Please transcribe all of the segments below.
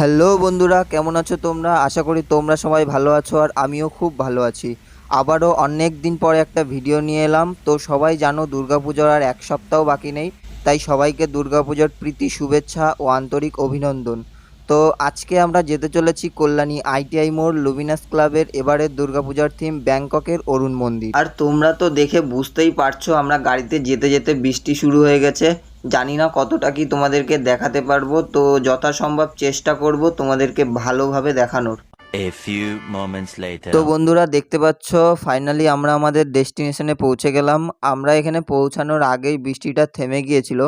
Hello বন্ধুরা, কেমন আছো তোমরা? আশা করি তোমরা সবাই ভালো আছো আর আমিও খুব ভালো আছি। আবারও অনেক দিন পরে একটা ভিডিও নিয়ে এলাম। তো সবাই জানো দুর্গাপুজোর আর এক সপ্তাহ বাকি নেই, তাই সবাইকে দুর্গাপুজোর প্রীতি, শুভেচ্ছা ও আন্তরিক অভিনন্দন। তো আজকে আমরা যেতে চলেছি কল্যাণী আইটিআই মোড়, লুমিনাস ক্লাবের এবারের দুর্গাপূজার থিম ব্যাংককের অরুণ মন্দির। আর তোমরা তো দেখে বুঝতেই পারছ, আমরা গাড়িতে যেতে যেতে বৃষ্টি শুরু হয়ে গেছে। জানি না কতটা কি তোমাদেরকে দেখাতে পারব তো যথাসম্ভব চেষ্টা করব তোমাদেরকে ভালোভাবে দেখানোর. তো বন্ধুরা দেখতে পাচ্ছ ফাইনালি আমরা আমাদের ডেস্টিনেশনে পৌঁছে গেলাম। আমরা এখানে পৌঁছানোর আগেই বৃষ্টিটা থেমে গিয়েছিল।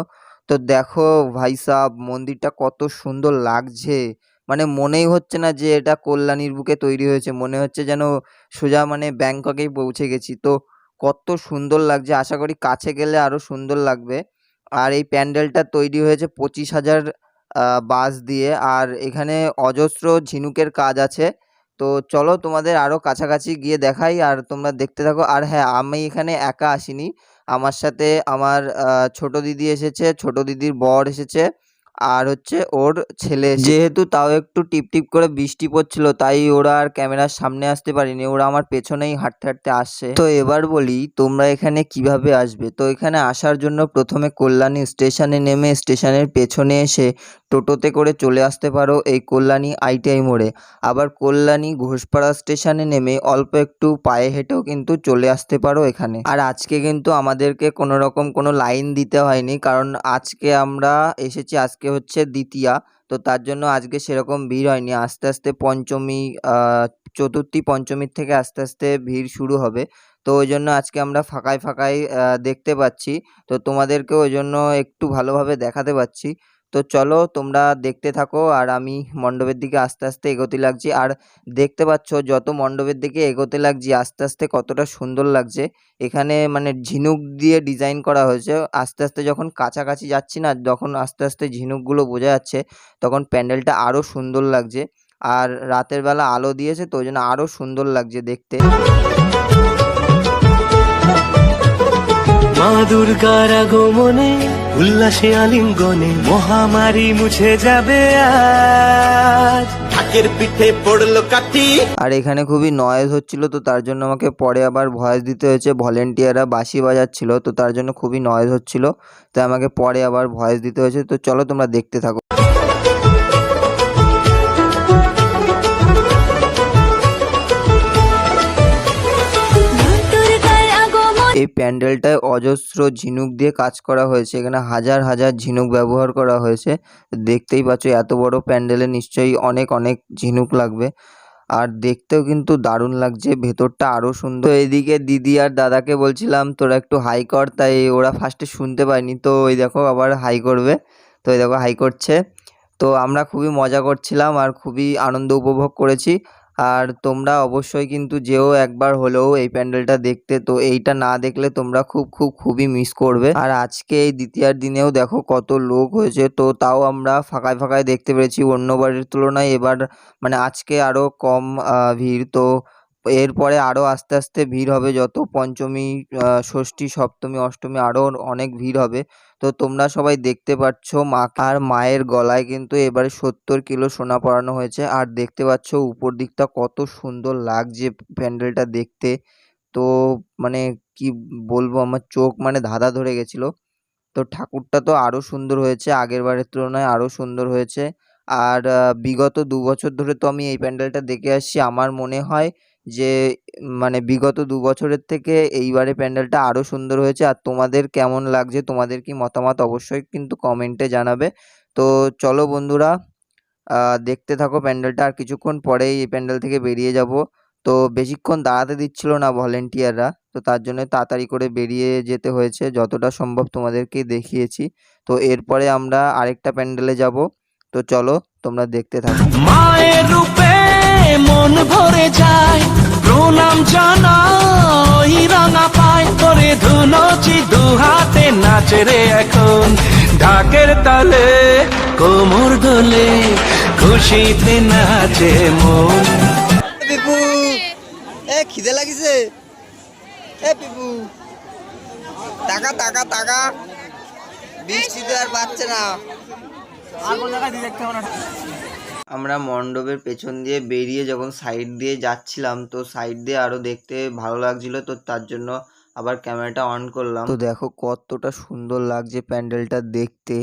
তো দেখো ভাই সাহ মন্দিরটা কত সুন্দর লাগছে। মানে মনেই হচ্ছে না যে এটা কল্যাণীর বুকে তৈরি হয়েছে মনে হচ্ছে যেন সোজা মানে ব্যাংককেই পৌঁছে গেছি। তো কত সুন্দর লাগছে আশা করি কাছে গেলে আরও সুন্দর লাগবে। আর এই প্যান্ডেলটা তৈরি হয়েছে পঁচিশ হাজার বাঁশ দিয়ে। আর এখানে অজস্র ঝিনুকের কাজ আছে। তো চলো তোমাদের আরও কাছাকাছি গিয়ে দেখাই আর তোমরা দেখতে থাকো। আর হ্যাঁ আমি এখানে একা আসিনি। আমার সাথে আমার ছোটো দিদি এসেছে, ছোট দিদির বর এসেছে। আর হচ্ছে ওর ছেলে যেহেতু তাও একটু টিপ টিপ করে বৃষ্টি পড়ছিল, তাই ওরা আর ক্যামেরার সামনে আসতে পারিনি। ওরা আমার পেছনেই হাঁটতে হাঁটতে আসছে। তো এবার বলি, তোমরা এখানে কীভাবে আসবে? তো এখানে আসার জন্য প্রথমে কল্যাণী স্টেশনে নেমে স্টেশনের পেছনে এসে টোটোতে করে চলে আসতে পারো এই কল্যাণী আইটিআই মোড়ে। আবার কল্যাণী ঘোষপাড়া স্টেশনে নেমে অল্প একটু পায়ে হেঁটেও কিন্তু চলে আসতে পারো এখানে। আর আজকে কিন্তু আমাদেরকে কোনো রকম কোনো লাইন দিতে হয়নি, কারণ আজকে আমরা এসেছি, আজকে হচ্ছে দ্বিতীয়া। তো তার জন্য আজকে সেরকম ভিড় হয়নি। আস্তে আস্তে পঞ্চমী চতুর্থী, পঞ্চমীর থেকে আস্তে আস্তে ভিড় শুরু হবে। তো ওই জন্য আজকে আমরা ফাঁকায় ফাঁকায় দেখতে পাচ্ছি। তো তোমাদেরকে ওই জন্য একটু ভালোভাবে দেখাতে পাচ্ছি। তো চলো তোমরা দেখতে থাকো আর আমি মণ্ডপের দিকে আস্তে আস্তে এগোতে লাগছি। আর দেখতে পাচ্ছ যত মণ্ডপের দিকে এগোতে লাগছি আস্তে আস্তে কতটা সুন্দর লাগছে। এখানে মানে ঝিনুক দিয়ে ডিজাইন করা হয়েছে। আস্তে আস্তে যখন কাছাকাছি যাচ্ছি না যখন আস্তে আস্তে ঝিনুকগুলো বোঝা যাচ্ছে, তখন প্যান্ডেলটা আরও সুন্দর লাগছে। আর রাতের বেলা আলো দিয়েছে, তো ওই জন্য আরও সুন্দর লাগছে দেখতে। মা দুর্গার আগমনে উল্লাসে আলিঙ্গনে মহামারী মুছে যাবে আজ। ঢাকের পিঠে পড়ল কাঠি। আর এখানে খুবই নয়েজ হচ্ছিল তো তার জন্য আমাকে পরে আবার ভয়েস দিতে হয়েছে। ভলেন্টিয়াররা বাঁশি বাজাচ্ছিল তো তার জন্য খুবই নয়েজ হচ্ছিল তাই আমাকে পরে আবার ভয়েস দিতে হয়েছে। তো চলো তোমরা দেখতে থাকো। এই প্যান্ডেলটায় অজস্র ঝিনুক দিয়ে কাজ করা হয়েছে। এখানে হাজার হাজার ঝিনুক ব্যবহার করা হয়েছে। দেখতেই পাচ্ছ এত বড় প্যান্ডেলে নিশ্চয়ই অনেক অনেক ঝিনুক লাগবে। আর দেখতেও কিন্তু দারুণ লাগছে, ভেতরটা আরও সুন্দর। এদিকে দিদি আর দাদাকে বলছিলাম, তোরা একটু হাই কর। তাই ওরা ফার্স্টে শুনতে পায়নি। তো ওই দেখো আবার হাই করবে। তো ওই দেখো হাই করছে। তো আমরা খুবই মজা করছিলাম আর খুবই আনন্দ উপভোগ করেছি। আর তোমরা অবশ্যই কিন্তু যেও একবার হলেও এই প্যান্ডেলটা দেখতে। তো এইটা না দেখলে তোমরা খুব খুব, খুবই মিস করবে। আর আজকে এই দ্বিতীয়ার দিনেও দেখো কত লোক হয়েছে। তো তাও আমরা ফাঁকায় ফাঁকায় দেখতে পেরেছি অন্যবারের তুলনায়। এবার মানে আজকে আরও কম ভিড়। তো এরপরে আরও আস্তে আস্তে ভিড় হবে। যত পঞ্চমী ষষ্ঠী, সপ্তমী, অষ্টমী আরও অনেক ভিড় হবে। তো তোমরা সবাই দেখতে পাচ্ছ মা আর মায়ের গলায় কিন্তু এবারে সত্তর কিলো সোনা পরানো হয়েছে। আর দেখতে পাচ্ছ উপর দিকটা কত সুন্দর লাগছে প্যান্ডেলটা দেখতে। তো মানে কি বলব আমার চোখ মানে ধাঁধা ধরে গেছিল। তো ঠাকুরটা তো আরও সুন্দর হয়েছে, আগের বারের তুলনায় আরও সুন্দর হয়েছে। আর বিগত দু বছর ধরে তো আমি এই প্যান্ডেলটা দেখে আসছি। আমার মনে হয় যে মানে বিগত দু বছরের থেকে এইবারে প্যান্ডেলটা আরও সুন্দর হয়েছে। আর তোমাদের কেমন লাগছে, তোমাদের কি মতামত অবশ্যই কিন্তু কমেন্টে জানাবে। তো চলো বন্ধুরা দেখতে থাকো প্যান্ডেলটা। আর কিছুক্ষণ পরেই এই প্যান্ডেল থেকে বেরিয়ে যাব। তো বেশিক্ষণ দাঁড়াতে দিচ্ছিল না ভলেন্টিয়াররা। তো তার জন্য তাড়াতাড়ি করে বেরিয়ে যেতে হয়েছে। যতটা সম্ভব তোমাদেরকে দেখিয়েছি। তো এরপরে আমরা আরেকটা প্যান্ডেলে যাব। তো চলো, তোমরা দেখতে থাকো। মায়ের রূপে নাচে রে এখন। ঢাকের তালে কোমর দোলে খুশিতে নাচে মন। পিপু এ খিদে লাগিছে? এ পিপু টাকা টাকা টাকা। বৃষ্টিতে আর পাচ্ছে না। আমরা মণ্ডপের পেছন দিয়ে বেরিয়ে যখন সাইড দিয়ে যাচ্ছিলাম তো সাইড দিয়ে আরও দেখতে ভালো লাগছিল তো তার জন্য আবার ক্যামেরাটা অন করলাম। তো দেখো কতটা সুন্দর লাগছে প্যান্ডেলটা দেখতে.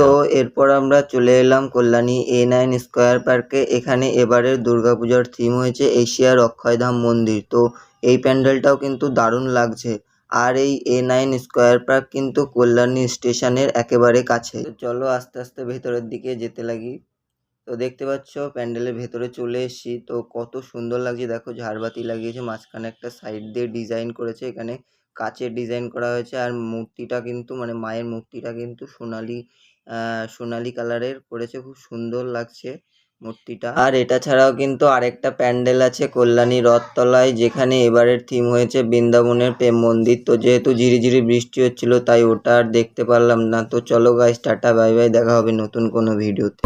তো এরপর আমরা চলে এলাম কল্যাণী এ নাইন স্কোয়ার পার্কে এখানে এবারের দুর্গাপূজার থিম হয়েছে এশিয়ার অক্ষয়ধাম মন্দির। তো এই প্যান্ডেলটাও কিন্তু দারুণ লাগছে। আর এই এ নাইন স্কোয়ার পার্ক কিন্তু কল্যাণী স্টেশনের একেবারে কাছে। চলো আস্তে আস্তে ভেতরের দিকে যেতে লাগি। তো দেখতে পাচ্ছ, প্যান্ডেলের ভেতরে চলে এসেছি। তো কত সুন্দর লাগছে। দেখো, ঝাড়বাতি লাগিয়েছে, মাঝখানে একটা সাইড দিয়ে ডিজাইন করেছে। এখানে কাচের ডিজাইন করা হয়েছে। আর মূর্তিটা কিন্তু মানে মায়ের মূর্তিটা কিন্তু সোনালি সোনালি কালারের করেছে। খুব সুন্দর লাগছে। মূর্তিটা। আর এটা ছাড়াও কিন্তু আরেকটা প্যান্ডেল আছে কল্যাণী রথতলায় যেখানে এবারের থিম হয়েছে বৃন্দাবনের প্রেম মন্দির। তো যেহেতু ঝিরিঝিরি বৃষ্টি হচ্ছিল তাই ওটা আর দেখতে পারলাম না। তো চলো গাইস টাটা বাই বাই দেখা হবে নতুন কোনো ভিডিওতে